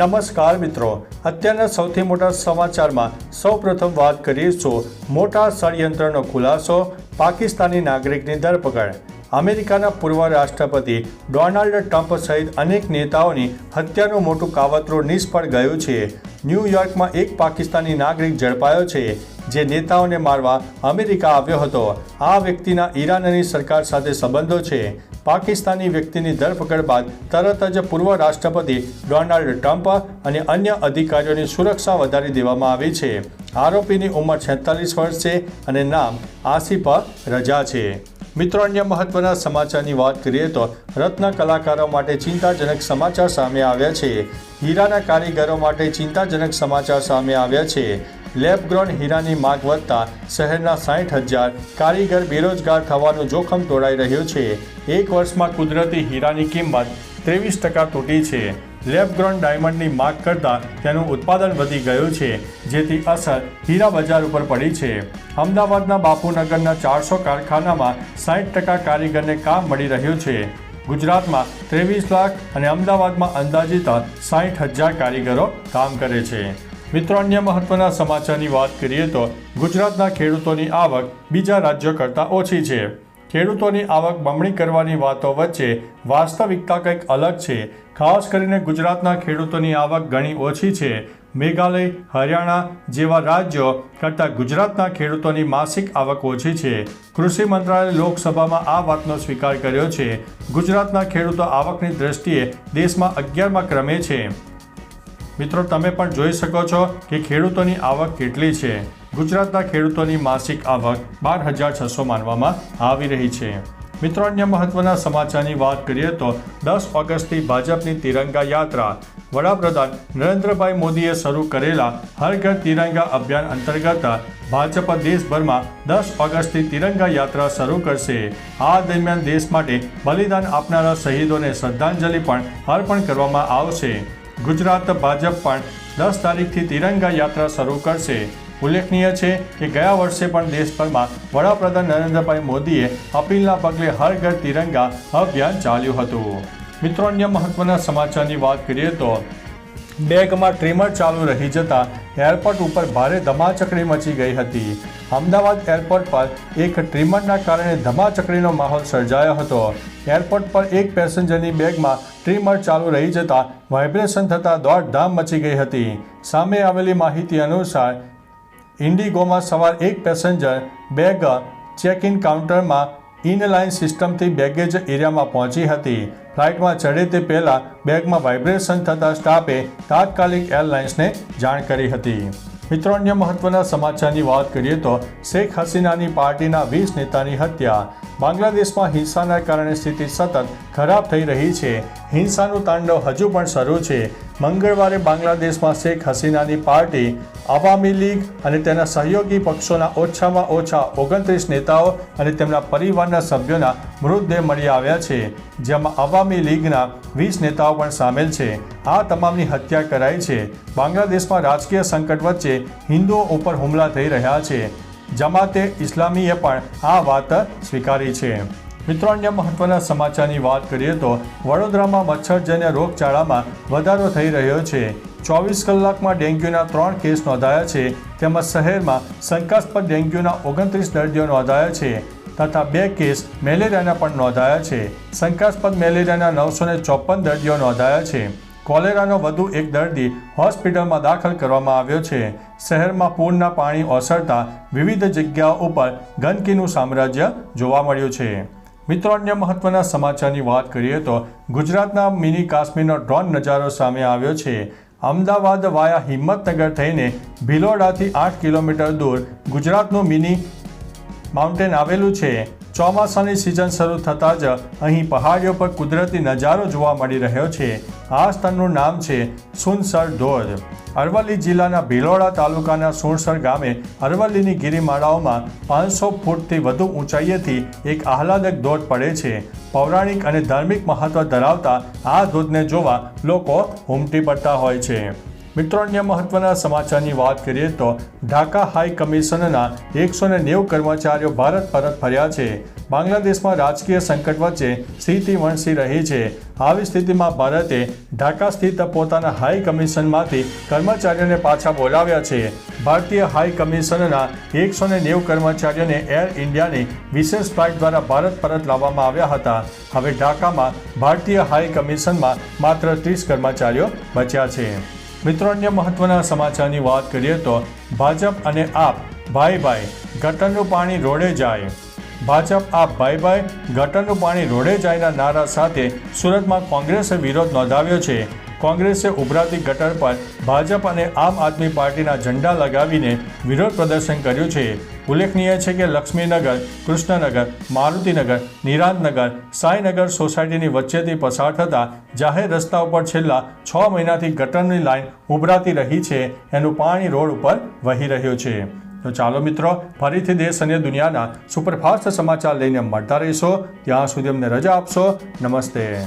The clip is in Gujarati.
નમસ્કાર મિત્રો. અત્યારના સૌથી મોટા સમાચારમાં સૌપ્રથમ વાત કરીશું. મોટા ષડયંત્રનો ખુલાસો, પાકિસ્તાની નાગરિકની ધરપકડ. અમેરિકાના પૂર્વ રાષ્ટ્રપતિ ડોનાલ્ડ ટ્રમ્પ સહિત અનેક નેતાઓની હત્યાનું મોટું કાવતરું નિષ્ફળ ગયું છે. ન્યૂયોર્કમાં એક પાકિસ્તાની નાગરિક ઝડપાયો છે, જે નેતાઓને મારવા અમેરિકા આવ્યો હતો. આ વ્યક્તિના ઈરાનની સરકાર સાથે સંબંધો છે. પાકિસ્તાની વ્યક્તિની ધરપકડ બાદ તરત જ પૂર્વ રાષ્ટ્રપતિ ડોનાલ્ડ ટ્રમ્પ અને અન્ય અધિકારીઓની સુરક્ષા વધારી દેવામાં આવી છે. આરોપીની ઉંમર છેતાલીસ વર્ષ છે અને નામ આસિફ રજા છે. મિત્રો, અન્ય મહત્વના સમાચારની વાત કરીએ તો રત્ન કલાકારો માટે ચિંતાજનક સમાચાર સામે આવ્યા છે. હીરાના કારીગરો માટે ચિંતાજનક સમાચાર સામે આવ્યા છે. લેબગ્રોન હીરાની માગ વધતા શહેરના સાઠ હજાર કારીગર બેરોજગાર થવાનું જોખમ તોડાઈ રહ્યું છે. એક વર્ષમાં કુદરતી હીરાની કિંમત ત્રેવીસ ટકા તૂટી છે. લેબગ્રોન ડાયમંડની માંગ કરતાં તેનું ઉત્પાદન વધી ગયું છે, જેથી અસર હીરા બજાર ઉપર પડી છે. અમદાવાદના બાપુનગરના ચારસો કારખાનામાં સાઠ ટકા કારીગરને કામ મળી રહ્યું છે. ગુજરાતમાં ત્રેવીસ લાખ અને અમદાવાદમાં અંદાજિત સાઠ હજાર કારીગરો કામ કરે છે. મિત્રો, અન્ય મહત્વના સમાચારની વાત કરીએ તો ગુજરાતના ખેડૂતોની આવક બીજા રાજ્યો કરતાં ઓછી છે. ખેડૂતોની આવક બમણી કરવાની વાતો વચ્ચે વાસ્તવિકતા કંઈક અલગ છે. ખાસ કરીને ગુજરાતના ખેડૂતોની આવક ઘણી ઓછી છે. મેઘાલય, હરિયાણા જેવા રાજ્યો કરતાં ગુજરાતના ખેડૂતોની માસિક આવક ઓછી છે. કૃષિ મંત્રાલયે લોકસભામાં આ વાતનો સ્વીકાર કર્યો છે. ગુજરાતના ખેડૂતો આવકની દ્રષ્ટિએ દેશમાં અગિયારમાં ક્રમે છે. મિત્રો, તમે પણ જોઈ શકો છો કે ખેડૂતોની આવક કેટલી છે. ગુજરાતના ખેડૂતોની માસિક આવક બાર હજાર છસો માનવામાં આવી રહી છે. મિત્રો, અન્ય મહત્વના સમાચારની વાત કરીએ તો દસ ઓગસ્ટથી ભાજપની તિરંગા યાત્રા. વડાપ્રધાન નરેન્દ્રભાઈ મોદીએ શરૂ કરેલા હર ઘર તિરંગા અભિયાન અંતર્ગત ભાજપ દેશભરમાં દસ ઓગસ્ટથી તિરંગા યાત્રા શરૂ કરશે. આ દરમિયાન દેશ માટે બલિદાન આપનારા શહીદોને શ્રદ્ધાંજલિ પણ અર્પણ કરવામાં આવશે. ગુજરાત ભાજપ પણ દસ તારીખથી તિરંગા યાત્રા શરૂ કરશે. ઉલ્લેખનીય છે કે ગયા વર્ષે પણ દેશભરમાં વડાપ્રધાન નરેન્દ્રભાઈ મોદીએ અપીલના પગલે હર ઘર તિરંગા અભિયાન ચાલ્યું હતું. મિત્રો, અન્ય મહત્વના સમાચારની વાત કરીએ તો બેગમાં ટ્રીમર ચાલુ રહી જતા એરપોર્ટ ઉપર ભારે ધમાચકડી મચી ગઈ હતી. અમદાવાદ એરપોર્ટ પર એક ટ્રીમરના કારણે ધમાચકડીનો માહોલ સર્જાયો હતો. એરપોર્ટ પર એક પેસેન્જરની બેગમાં ટ્રીમર ચાલુ રહી જતા વાઇબ્રેશન થતાં દોડધામ મચી ગઈ હતી. સામે આવેલી માહિતી અનુસાર ઇન્ડિગોમાં સવાર એક પેસેન્જર બેગ ચેક ઇન કાઉન્ટરમાં ઇનલાઇન સિસ્ટમથી બેગેજ એરિયામાં પહોંચી હતી. ફ્લાઇટમાં ચડે તે પહેલાં બેગમાં વાઇબ્રેશન થતાં સ્ટાફે તાત્કાલિક એરલાઇન્સને જાણ કરી હતી. મિત્રો, અન્ય મહત્વના સમાચારની વાત કરીએ તો શેખ હસીનાની પાર્ટીના વીસ નેતાની હત્યા. બાંગ્લાદેશમાં હિંસાના કારણે સ્થિતિ સતત ખરાબ થઈ રહી છે. હિંસાનું તાંડવ હજુ પણ શરૂ છે. મંગળવારે બાંગ્લાદેશમાં શેખ હસીનાની પાર્ટી, આવામી લીગ અને તેના સહયોગી પક્ષોના ઓછામાં ઓછા ઓગણત્રીસ નેતાઓ અને તેમના પરિવારના સભ્યોના મૃતદેહ મળી આવ્યા છે, જેમાં અવામી લીગના વીસ નેતાઓ પણ સામેલ છે. આ તમામની હત્યા કરાઈ છે. બાંગ્લાદેશમાં રાજકીય સંકટ વચ્ચે હિન્દુઓ ઉપર હુમલા થઈ રહ્યા છે. જમાતે ઇસ્લામીએ પણ આ વાત સ્વીકારી છે. મિત્રો, અન્ય મહત્વના સમાચારની વાત કરીએ તો વડોદરામાં મચ્છરજન્ય રોગચાળામાં વધારો થઈ રહ્યો છે. ચોવીસ કલાકમાં ડેન્ગ્યુના ત્રણ કેસ નોંધાયા છે, તેમજ શહેરમાં શંકાસ્પદ ડેન્ગ્યુના ઓગણત્રીસ દર્દીઓ નોંધાયા છે, તથા બે કેસ મેલેરિયાના પણ નોંધાયા છે. શંકાસ્પદ મેલેરિયાના નવસો ચોપન દર્દીઓ નોંધાયા છે. કોલેરાનો વધુ એક દર્દી હોસ્પિટલમાં દાખલ કરવામાં આવ્યો છે. શહેરમાં પૂરના પાણી ઓસરતા વિવિધ જગ્યાઓ ઉપર ગંદકીનું સામ્રાજ્ય જોવા મળ્યું છે. મિત્રો, અન્ય મહત્વના સમાચારની વાત કરીએ તો ગુજરાતના મિની કાશ્મીરનો ડ્રોન નજારો સામે આવ્યો છે. અમદાવાદ વાયા હિંમતનગર થઈને ભિલોડાથી આઠ કિલોમીટર દૂર ગુજરાતનું મિની માઉન્ટેન આવેલું છે. ચોમાસાની સિઝન શરૂ થતાં જ અહીં પહાડીઓ પર કુદરતી નજારો જોવા મળી રહ્યો છે. આ સ્થળનું નામ છે સુનસર ધોધ અરવલ્લી જિલ્લાના ભિલોડા તાલુકાના સુરસર ગામે અરવલ્લીની ગિરિમાળાઓમાં પાંચસો ફૂટથી વધુ ઊંચાઈએથી એક આહલાદક ધોધ પડે છે. પૌરાણિક અને ધાર્મિક મહત્વ ધરાવતા આ ધોધને જોવા લોકો ઉમટી પડતા હોય છે. મિત્રો અન્ય મહત્વના સમાચારની વાત કરીએ તો ઢાકા હાઈ કમિશનના એકસો નેવું કર્મચારીઓ ભારત પરત ફર્યા છે. બાંગ્લાદેશમાં રાજકીય સંકટ વચ્ચે સ્થિતિ વણસી રહી છે. આવી સ્થિતિમાં ભારતે ઢાકા સ્થિત પોતાના હાઈ કમિશનમાંથી કર્મચારીઓને પાછા બોલાવ્યા છે. ભારતીય હાઈ કમિશનના એકસો નેવું કર્મચારીઓને એર ઇન્ડિયાની વિશેષ ફ્લાઇટ દ્વારા ભારત પરત લાવવામાં આવ્યા હતા. હવે ઢાકામાં ભારતીય હાઈ કમિશનમાં માત્ર ત્રીસ કર્મચારીઓ બચ્યા છે. મિત્રો, અન્ય મહત્વના સમાચારની વાત કરીએ તો ભાજપ અને આપ ભાઈ ભાઈ ગટરનું પાણી રોડે જાય. ભાજપ, આપ ભાઈ ભાઈ ગટરનું પાણી રોડે જાયના નારા સાથે સુરતમાં કોંગ્રેસે વિરોધ નોંધાવ્યો છે. કોંગ્રેસે ઉભરાતી ગટર પર ભાજપ અને આમ આદમી પાર્ટીના ઝંડા લગાવીને વિરોધ પ્રદર્શન કર્યું છે. ઉલ્લેખનીય છે કે લક્ષ્મીનગર, કૃષ્ણનગર, મારુતિનગર, નિરાંતનગર, સાંઈનગર સોસાયટીની વચ્ચેથી પસાર થતા જાહેર રસ્તા ઉપર છેલ્લા છ મહિનાથી ગટરની લાઈન ઉભરાતી રહી છે. એનું પાણી રોડ ઉપર વહી રહ્યું છે. તો ચાલો મિત્રો, ફરીથી દેશ અને દુનિયાના સુપરફાસ્ટ સમાચાર લઈને મળતા રહીશો. ત્યાં સુધી અમને રજા આપશો. નમસ્તે.